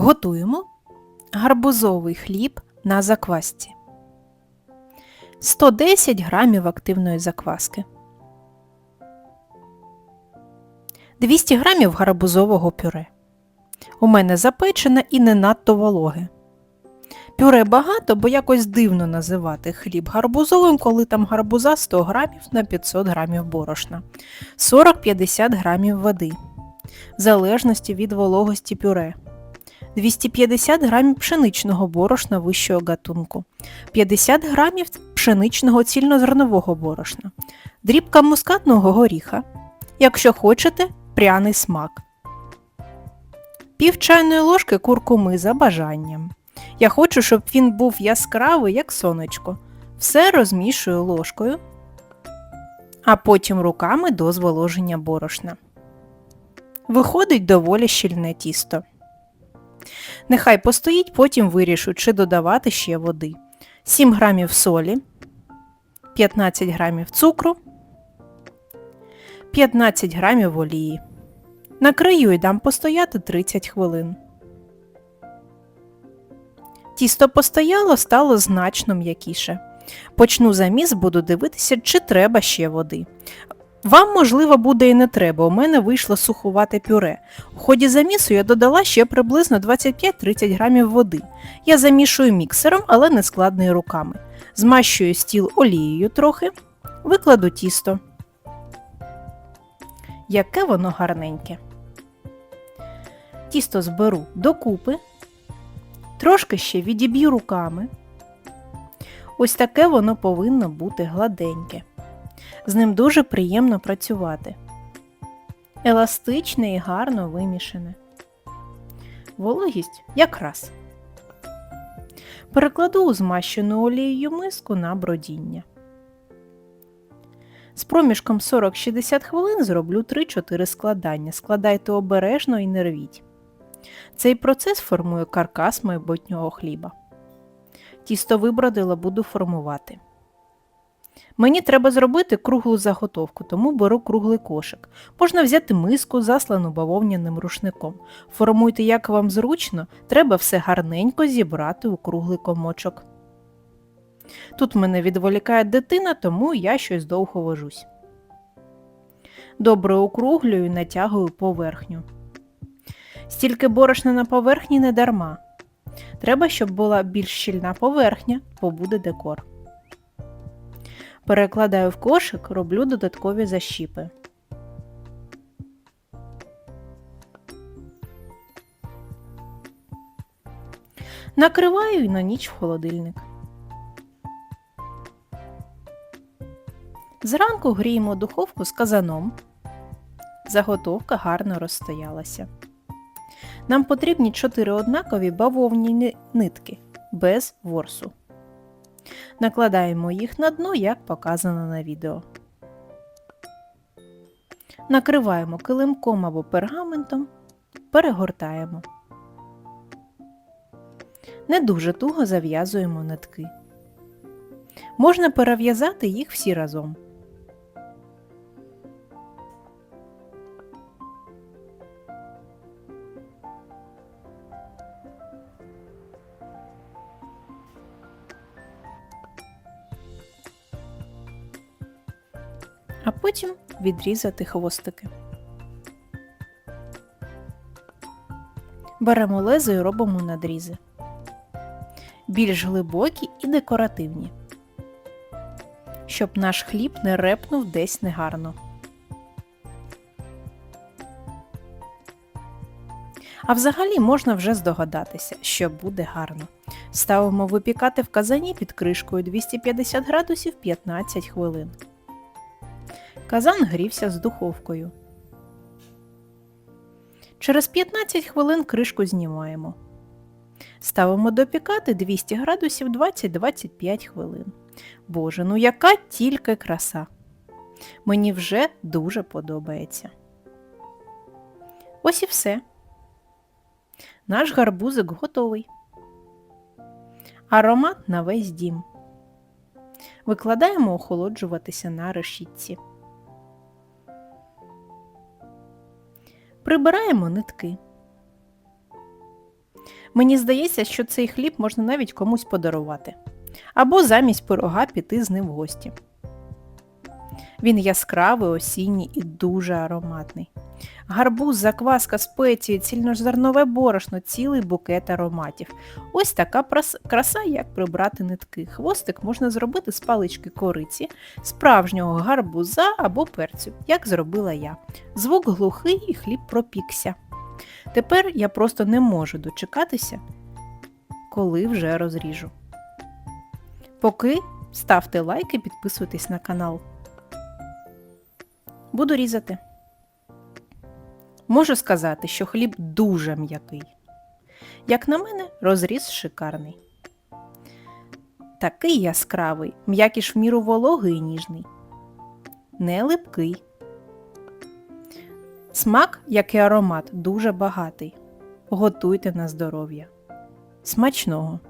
Готуємо гарбузовий хліб на заквасці. 110 грамів активної закваски. 200 грамів гарбузового пюре. У мене запечене і не надто вологе. Пюре багато, бо якось дивно називати хліб гарбузовим, коли там гарбуза 100 грамів на 500 грамів борошна, 40-50 грамів води, в залежності від вологості пюре. 250 грамів пшеничного борошна вищого гатунку, 50 грамів пшеничного цільнозернового борошна, дрібка мускатного горіха, якщо хочете, пряний смак, пів чайної ложки куркуми за бажанням. Я хочу, щоб він був яскравий, як сонечко. Все розмішую ложкою, а потім руками до зволоження борошна. Виходить доволі щільне тісто. Нехай постоїть, потім вирішу, чи додавати ще води. 7 грамів солі, 15 грамів цукру, 15 грамів олії. Накрию і дам постояти 30 хвилин. Тісто постояло, стало значно м'якіше. Почну заміс, буду дивитися, чи треба ще води. Вам, можливо, буде і не треба, у мене вийшло сухувате пюре. У ході замісу я додала ще приблизно 25-30 грамів води. Я замішую міксером, але не складною руками. Змащую стіл олією трохи, викладу тісто. Яке воно гарненьке. Тісто зберу докупи, трошки ще відіб'ю руками. Ось таке воно повинно бути гладеньке. З ним дуже приємно працювати. Еластичне і гарно вимішане. Вологість якраз. Перекладу у змащену олією миску на бродіння. З проміжком 40-60 хвилин зроблю 3-4 складання. Складайте обережно і не рвіть. Цей процес формує каркас майбутнього хліба. Тісто вибродила буду формувати. Мені треба зробити круглу заготовку, тому беру круглий кошик. Можна взяти миску, заслану бавовняним рушником. Формуйте, як вам зручно, треба все гарненько зібрати у круглий комочок. Тут мене відволікає дитина, тому я щось довго вожусь. Добре округлюю і натягую поверхню. Стільки борошна на поверхні не дарма. Треба, щоб була більш щільна поверхня, бо буде декор. Перекладаю в кошик, роблю додаткові защіпи. Накриваю і на ніч в холодильник. Зранку гріємо духовку з казаном. Заготовка гарно розстоялася. Нам потрібні 4 однакові бавовняні нитки без ворсу. Накладаємо їх на дно, як показано на відео. Накриваємо килимком або пергаментом, перегортаємо. Не дуже туго зав'язуємо нитки. Можна перев'язати їх всі разом. А потім відрізати хвостики. Беремо лезо і робимо надрізи. Більш глибокі і декоративні, щоб наш хліб не репнув десь негарно. А взагалі можна вже здогадатися, що буде гарно. Ставимо випікати в казані під кришкою 250 градусів 15 хвилин. Казан грівся з духовкою. Через 15 хвилин кришку знімаємо. Ставимо допікати 200 градусів 20-25 хвилин. Боже, ну яка тільки краса! Мені вже дуже подобається. Ось і все. Наш гарбузик готовий. Аромат на весь дім. Викладаємо охолоджуватися на решітці. Прибираємо нитки. Мені здається, що цей хліб можна навіть комусь подарувати. Або замість пирога піти з ним в гості. Він яскравий, осінній і дуже ароматний. Гарбуз, закваска, спеції, цільнозернове борошно, цілий букет ароматів. Ось така краса, як прибрати нитки. Хвостик можна зробити з палички кориці, справжнього гарбуза або перцю, як зробила я. Звук глухий і хліб пропікся. Тепер я просто не можу дочекатися, коли вже розріжу. Поки ставте лайк і підписуйтесь на канал. Буду різати. Можу сказати, що хліб дуже м'який. Як на мене, розріз шикарний. Такий яскравий, м'якіш в міру вологий і ніжний. Не липкий. Смак, як і аромат, дуже багатий. Готуйте на здоров'я. Смачного!